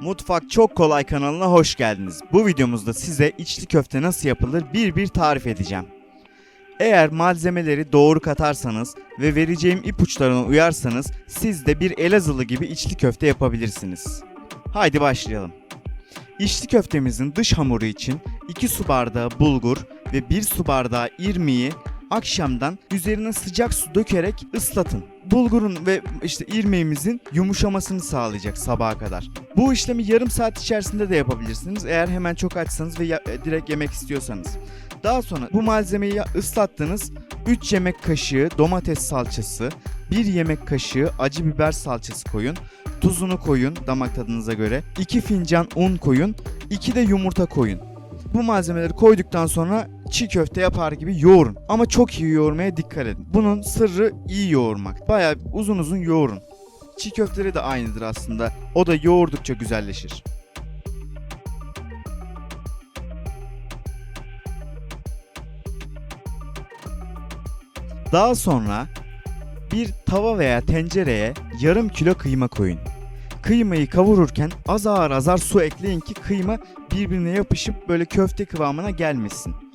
Mutfak Çok Kolay kanalına hoş geldiniz. Bu videomuzda size içli köfte nasıl yapılır bir bir tarif edeceğim. Eğer malzemeleri doğru katarsanız ve vereceğim ipuçlarına uyarsanız siz de bir Elazığlı gibi içli köfte yapabilirsiniz. Haydi başlayalım. İçli köftemizin dış hamuru için 2 su bardağı bulgur ve 1 su bardağı irmiği akşamdan üzerine sıcak su dökerek ıslatın. Bulgurun ve işte irmiğimizin yumuşamasını sağlayacak sabaha kadar. Bu işlemi yarım saat içerisinde de yapabilirsiniz eğer hemen çok açsanız ve ya- e, direkt yemek istiyorsanız. Daha sonra bu malzemeyi ıslattınız. 3 yemek kaşığı domates salçası, 1 yemek kaşığı acı biber salçası koyun. Tuzunu koyun damak tadınıza göre. 2 fincan un koyun. 2 de yumurta koyun. Bu malzemeleri koyduktan sonra çiğ köfte yapar gibi yoğurun. Ama çok iyi yoğurmaya dikkat edin. Bunun sırrı iyi yoğurmak. Bayağı uzun uzun yoğurun. Çiğ köfteleri de aynıdır aslında. O da yoğurdukça güzelleşir. Daha sonra bir tava veya tencereye yarım kilo kıyma koyun. Kıymayı kavururken azar azar su ekleyin ki kıyma birbirine yapışıp böyle köfte kıvamına gelmesin.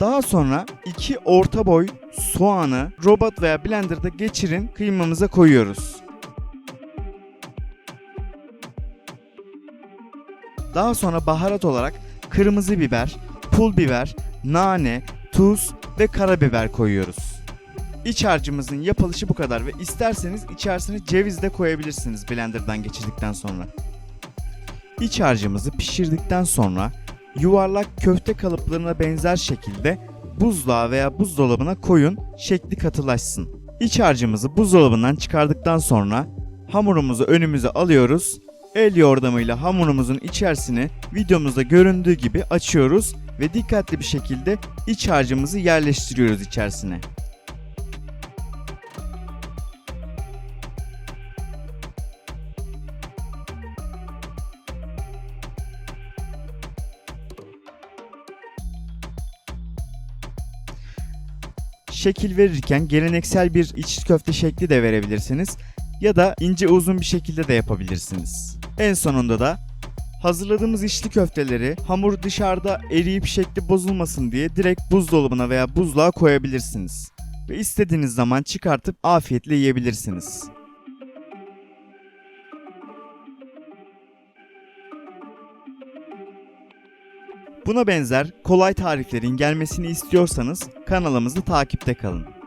Daha sonra iki orta boy soğanı robot veya blenderda geçirin kıymamıza koyuyoruz. Daha sonra baharat olarak kırmızı biber, pul biber, nane, tuz ve karabiber koyuyoruz. İç harcımızın yapılışı bu kadar ve isterseniz içerisine ceviz de koyabilirsiniz blenderdan geçirdikten sonra. İç harcımızı pişirdikten sonra yuvarlak köfte kalıplarına benzer şekilde buzluğa veya buzdolabına koyun şekli katılaşsın. İç harcımızı buzdolabından çıkardıktan sonra hamurumuzu önümüze alıyoruz. El yordamıyla hamurumuzun içerisini videomuzda göründüğü gibi açıyoruz ve dikkatli bir şekilde iç harcımızı yerleştiriyoruz içerisine. Şekil verirken geleneksel bir içli köfte şekli de verebilirsiniz ya da ince uzun bir şekilde de yapabilirsiniz. En sonunda da hazırladığımız içli köfteleri hamur dışarıda eriyip şekli bozulmasın diye direkt buzdolabına veya buzluğa koyabilirsiniz. Ve istediğiniz zaman çıkartıp afiyetle yiyebilirsiniz. Buna benzer kolay tariflerin gelmesini istiyorsanız kanalımızı takipte kalın.